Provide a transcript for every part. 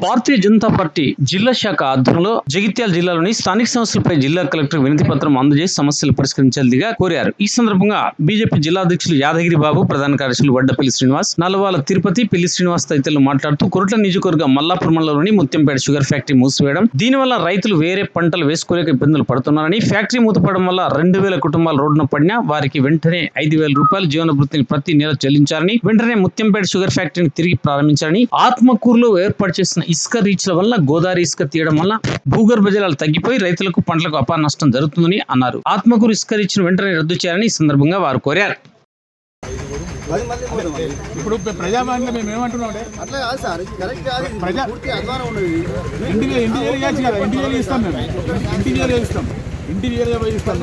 Bharatiya Janata party జిల్లా శాఖ ఆధ్వర్యంలో జగిత్యాల జిల్లాలోని స్థానిక సంస్థలపై జిల్లా కలెక్టర్ వినతి పత్రం అందజేసి సమస్యలు పరిష్కరించేందుగా కోరారు. ఈ సందర్భంగా బీజేపీ జిల్లా అధ్యక్షులు యాదగిరి బాబు ప్రధాన కార్యదర్శులు వడ్డపల్లి శ్రీనివాస్ నల్లవాల తిరుపతి పెళ్ళి శ్రీనివాస్ తదితరులు మాట్లాడుతూ కొరట్ల నియోజకవర్గం మల్లాపూర్ మండలంలోని ముత్యంపేట షుగర్ ఫ్యాక్టరీ మూసివేయడం దీనివల్ల రైతులు వేరే పంటలు వేసుకోలేక ఇబ్బందులు పడుతున్నారని ఫ్యాక్టరీ మూతపడడం వల్ల రెండు వేల కుటుంబాలు రోడ్డున పడినా వారికి వెంటనే ఐదు వేల రూపాయల జీవనభృతిని ప్రతి నెల చెల్లించాలని వెంటనే ముత్యంపేట షుగర్ ఫ్యాక్టరీని తిరిగి ప్రారంభించాలని ఆత్మకూరులో ఏర్పాటు చేసిన ఇసుక రీచ్ల వల్ల గోదావరి ఇసుక తీయడం వల్ల భూగర్భ జలాలు తగ్గిపోయి రైతులకు పంటలకు అపార నష్టం జరుగుతుందని అన్నారు. ఆత్మకూరు ఇసుక రీచ్ను వెంటనే రద్దు చేయాలని ఈ సందర్భంగా వారు కోరారు. ఇప్పుడు ప్ర- ప్రజాభవన్లో మేము ఏమంటున్నాం అంటే అట్లా కాదు సార్ కరెక్ట్ ప్రజా- ఇంటికి ఇస్తాం మేము ఇంటికి ఇస్తాం. ఇంటికి పోయి ఇస్తాం.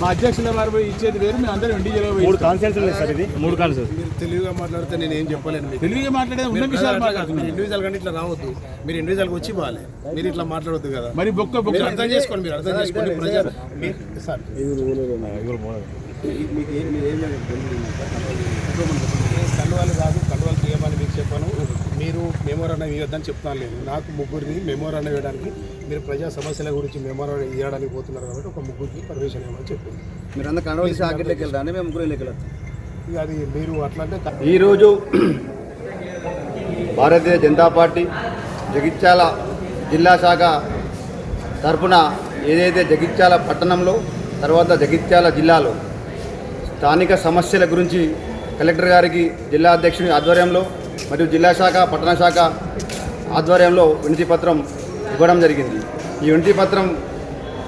మా అధ్యక్షుల వారు ఇచ్చేది వేరు మేము అందరం ఇంటికి పోయి మూడు కాన్సెన్స్ ఉన్నాయి సార్ ఇది. మూడు కాన్సెన్స్ మీరు తెలివిగా మాట్లాడితే నేను ఏం చెప్పలేను మీకు. తెలివిగా మాట్లాడేది ఉన్న విషయాలు మీరు మాట్లాడుతున్నాం. ఇండివిజువల్ కానీ ఇట్లా రావద్దు. మీరు ఇండివిజువల్ వచ్చి పోవాలి. మీరు ఇట్లా మాట్లాడొద్దు కదా. మరి బొక్క బొక్క. అర్థం చేసుకోండి మీరు అర్థం చేసుకోండి. ప్రజా మీ- సార్. మీకు ఏం మీరు ఏం కండువాలు కాదు కండువాలు తీయమని మీకు చెప్పాను మీరు మెమోరాండం ఇవ్వద్దని చెప్తాను లేదు నాకు ముగ్గురిని మెమోరాండం ఇవ్వడానికి మీరు ప్రజా సమస్యల గురించి మెమోరాండం ఇవ్వడానికి పోతున్నారు కాబట్టి ఒక ముగ్గురికి పర్మిషన్ ఇవ్వమని చెప్పింది మీరు అందరూ కండవలి సాకెట్లోకి వెళ్తారా మేము ముగ్గురు వెళ్ళి ఇక అది మీరు అట్లా అంటే ఈరోజు భారతీయ జనతా పార్టీ జగిత్యాల జిల్లా శాఖ తరఫున ఏదైతే జగిత్యాల పట్టణంలో తర్వాత జగిత్యాల జిల్లాలో స్థానిక సమస్యల గురించి కలెక్టర్ గారికి జిల్లా అధ్యక్షుని ఆధ్వర్యంలో మరియు జిల్లా శాఖ పట్టణ శాఖ ఆధ్వర్యంలో వినతి పత్రం ఇవ్వడం జరిగింది. ఈ వినతి పత్రం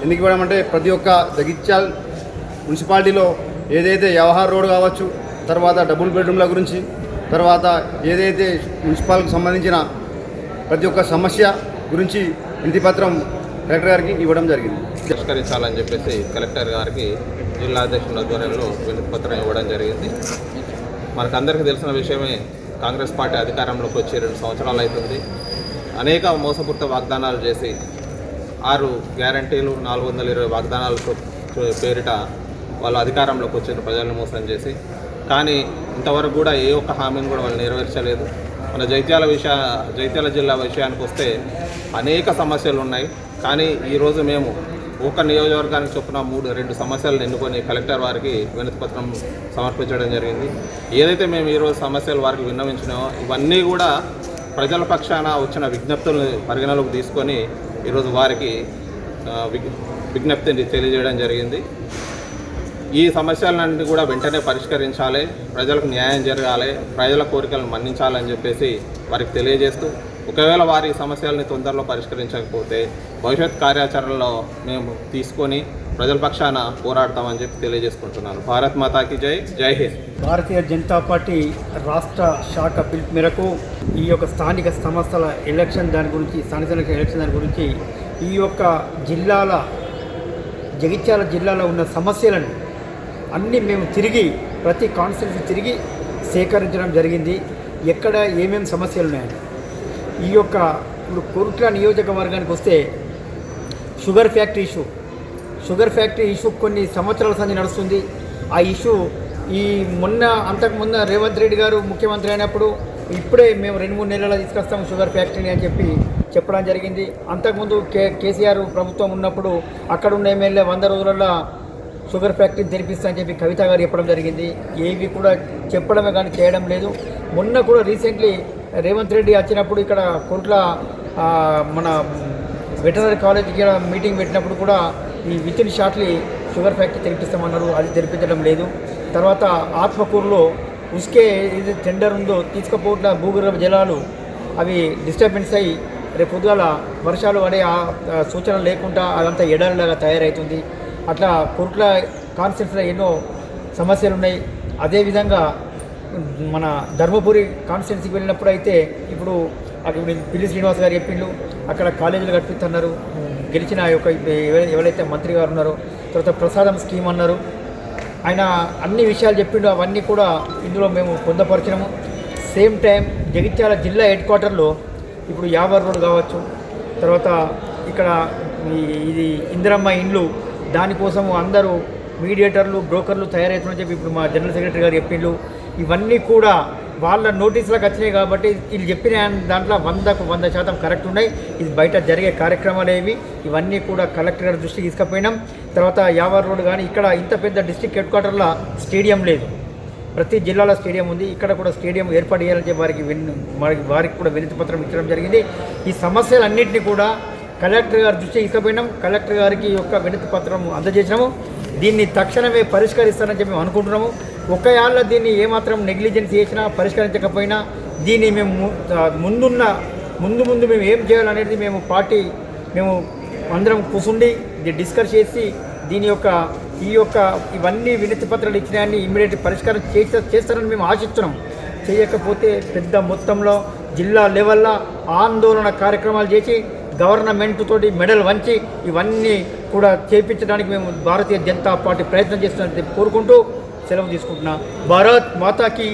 ఎందుకు ఇవ్వడం అంటే ప్రతి ఒక్క జగిత్యాల్ మున్సిపాలిటీలో ఏదైతే వ్యవహార రోడ్ కావచ్చు తర్వాత డబుల్ బెడ్రూమ్ల గురించి తర్వాత ఏదైతే మున్సిపాల్కి సంబంధించిన ప్రతి ఒక్క సమస్య గురించి వినతి పత్రం కలెక్టర్ గారికి ఇవ్వడం జరిగింది. పరిష్కరించాలని చెప్పేసి కలెక్టర్ గారికి జిల్లా అధ్యక్షుల ఆధ్వర్యంలో వినతి పత్రం ఇవ్వడం జరిగింది. మనకందరికీ తెలిసిన విషయమే కాంగ్రెస్ పార్టీ అధికారంలోకి వచ్చి రెండు సంవత్సరాలు అవుతుంది. అనేక మోసపూరిత వాగ్దానాలు చేసి ఆరు గ్యారంటీలు నాలుగు వందల ఇరవై వాగ్దానాలతో పేరిట వాళ్ళు అధికారంలోకి వచ్చిన ప్రజలను మోసం చేసి కానీ ఇంతవరకు కూడా ఏ ఒక్క హామీని కూడా వాళ్ళు నెరవేర్చలేదు. మన జైత్యాల విషయ జైత్యాల జిల్లా విషయానికి వస్తే అనేక సమస్యలు ఉన్నాయి. కానీ ఈరోజు మేము ఒక నియోజకవర్గానికి చొప్పున మూడు రెండు సమస్యలను ఎన్నుకొని కలెక్టర్ వారికి వినతి పత్రం సమర్పించడం జరిగింది. ఏదైతే మేము ఈరోజు సమస్యలు వారికి విన్నవించినామో ఇవన్నీ కూడా ప్రజల పక్షాన వచ్చిన విజ్ఞప్తులను పరిగణలోకి తీసుకొని ఈరోజు వారికి విజ్ఞప్తిని తెలియజేయడం జరిగింది. ఈ సమస్యలన్నీ కూడా వెంటనే పరిష్కరించాలి ప్రజలకు న్యాయం జరగాలి ప్రజల కోరికలను మన్నించాలని చెప్పేసి వారికి తెలియజేస్తూ ఒకవేళ వారి సమస్యల్ని తొందరలో పరిష్కరించకపోతే భవిష్యత్ కార్యాచరణలో మేము తీసుకొని ప్రజల పక్షాన పోరాడతామని చెప్పి తెలియజేసుకుంటున్నాను. భారత్ మాతాకి జై జై హింద్. భారతీయ జనతా పార్టీ రాష్ట్ర శాఖ పిలుపు మేరకు ఈ యొక్క స్థానిక సంస్థల ఎలక్షన్ దాని గురించి స్థానిక ఎలక్షన్ దాని గురించి ఈ యొక్క జిల్లాల జగిత్యాల జిల్లాలో ఉన్న సమస్యలను అన్నీ మేము తిరిగి ప్రతి కాన్స్టిట్యూన్సీ తిరిగి సేకరించడం జరిగింది. ఎక్కడ ఏమేమి సమస్యలు ఉన్నాయని ఈ యొక్క ఇప్పుడు కోరుట్ల నియోజకవర్గానికి వస్తే sugar factory issue. Sugar factory issue కొన్ని సంవత్సరాల సంధి నడుస్తుంది. ఆ ఇష్యూ ఈ మొన్న అంతకుమున్న రేవంత్ రెడ్డి గారు ముఖ్యమంత్రి అయినప్పుడు ఇప్పుడే మేము రెండు మూడు నెలల్లో తీసుకొస్తాము షుగర్ ఫ్యాక్టరీని అని చెప్పి చెప్పడం జరిగింది. అంతకుముందు కే కేసీఆర్ ప్రభుత్వం ఉన్నప్పుడు అక్కడ ఉన్న ఎమ్మెల్యే వంద రోజులలో షుగర్ ఫ్యాక్టరీ తెరిపిస్తా అని చెప్పి కవిత గారు చెప్పడం జరిగింది. ఏవి కూడా చెప్పడమే కానీ చేయడం లేదు. మొన్న కూడా రీసెంట్లీ రేవంత్ రెడ్డి వచ్చినప్పుడు ఇక్కడ కుంట్ల మన వెటనరీ కాలేజీకి మీటింగ్ పెట్టినప్పుడు కూడా ఈ విత్ షాట్లీ షుగర్ ఫ్యాక్టరీ తెరిపిస్తామన్నారు. అది తెరిపించడం లేదు. తర్వాత ఆత్మకూరులో ఉస్కే ఇది టెండర్ ఉందో తీసుకుపోతున్న భూగర్భ జలాలు అవి డిస్టర్బెన్స్ అయ్యి రేపు పొద్దుగాల వర్షాలు పడే సూచనలు సూచన లేకుండా అదంతా ఎడారిలాగా తయారవుతుంది అట్లా కొరుట్ల కాన్సెప్ట్స్లో ఎన్నో సమస్యలు ఉన్నాయి అదేవిధంగా మన ధర్మపురి కాన్స్టిట్యున్సీకి వెళ్ళినప్పుడు అయితే ఇప్పుడు అక్కడ పిల్లి శ్రీనివాస్ గారు చెప్పిండు అక్కడ కాలేజీలు కట్టిస్తున్నారు గెలిచిన యొక్క ఎవరైతే మంత్రి గారు ఉన్నారో తర్వాత ప్రసాదం స్కీమ్ అన్నారు. ఆయన అన్ని విషయాలు చెప్పిండు అవన్నీ కూడా ఇందులో మేము పొందపరిచినాము. సేమ్ టైం జగిత్యాల జిల్లా హెడ్ క్వార్టర్లో ఇప్పుడు యావర్ రోడ్ కావచ్చు తర్వాత ఇక్కడ ఈ- ఇది ఇందిరమ్మ ఇండ్లు దానికోసము అందరూ మీడియేటర్లు బ్రోకర్లు తయారవుతున్నారని చెప్పి ఇప్పుడు మా జనరల్ సెక్రటరీ గారు చెప్పిండు ఇవన్నీ కూడా వాళ్ళ నోటీసులకు వచ్చినాయి కాబట్టి వీళ్ళు చెప్పిన దాంట్లో వందకు వంద శాతం కరెక్ట్ ఉన్నాయి. ఇది బయట జరిగే కార్యక్రమాలు ఏవి? ఇవన్నీ కూడా కలెక్టర్ గారి దృష్టికి తీసుకుపోయినాం. తర్వాత యావర్ రోడ్ కానీ ఇక్కడ ఇంత పెద్ద డిస్ట్రిక్ట్ హెడ్ క్వార్టర్లో స్టేడియం లేదు. ప్రతి జిల్లాలో స్టేడియం ఉంది. ఇక్కడ కూడా స్టేడియం ఏర్పాటు చేయాలని వారికి విన్ వారికి వారికి కూడా వినతి పత్రం ఇచ్చడం జరిగింది. ఈ సమస్యలన్నింటినీ కూడా కలెక్టర్ గారి దృష్టికి తీసుకుపోయినాం. కలెక్టర్ గారికి యొక్క వినతి పత్రం అందజేసినాము. దీన్ని తక్షణమే పరిష్కరిస్తానని చెప్పి మేము అనుకుంటున్నాము. ఒక యాళ్ళ దీన్ని ఏమాత్రం నెగ్లిజెన్స్ చేసినా పరిష్కరించకపోయినా దీన్ని మేము ముందున్న ముందు ముందు మేము ఏం చేయాలనేది మేము పార్టీ మేము అందరం కూసుండి డిస్కస్ చేసి దీని యొక్క ఈ యొక్క ఇవన్నీ వినతి పత్రాలు ఇచ్చినాయని ఇమ్మీడియట్ పరిష్కారం చేస్తా చేస్తారని మేము ఆశిస్తున్నాం. చేయకపోతే పెద్ద మొత్తంలో జిల్లా లెవెల్లో ఆందోళన కార్యక్రమాలు చేసి గవర్నమెంట్ తోటి మెడల్ వంచి ఇవన్నీ కూడా చేపించడానికి మేము భారతీయ జనతా పార్టీ ప్రయత్నం చేస్తున్నట్టు కోరుకుంటూ సెలవు తీసుకుంటున్నా భారత్ మాతాకి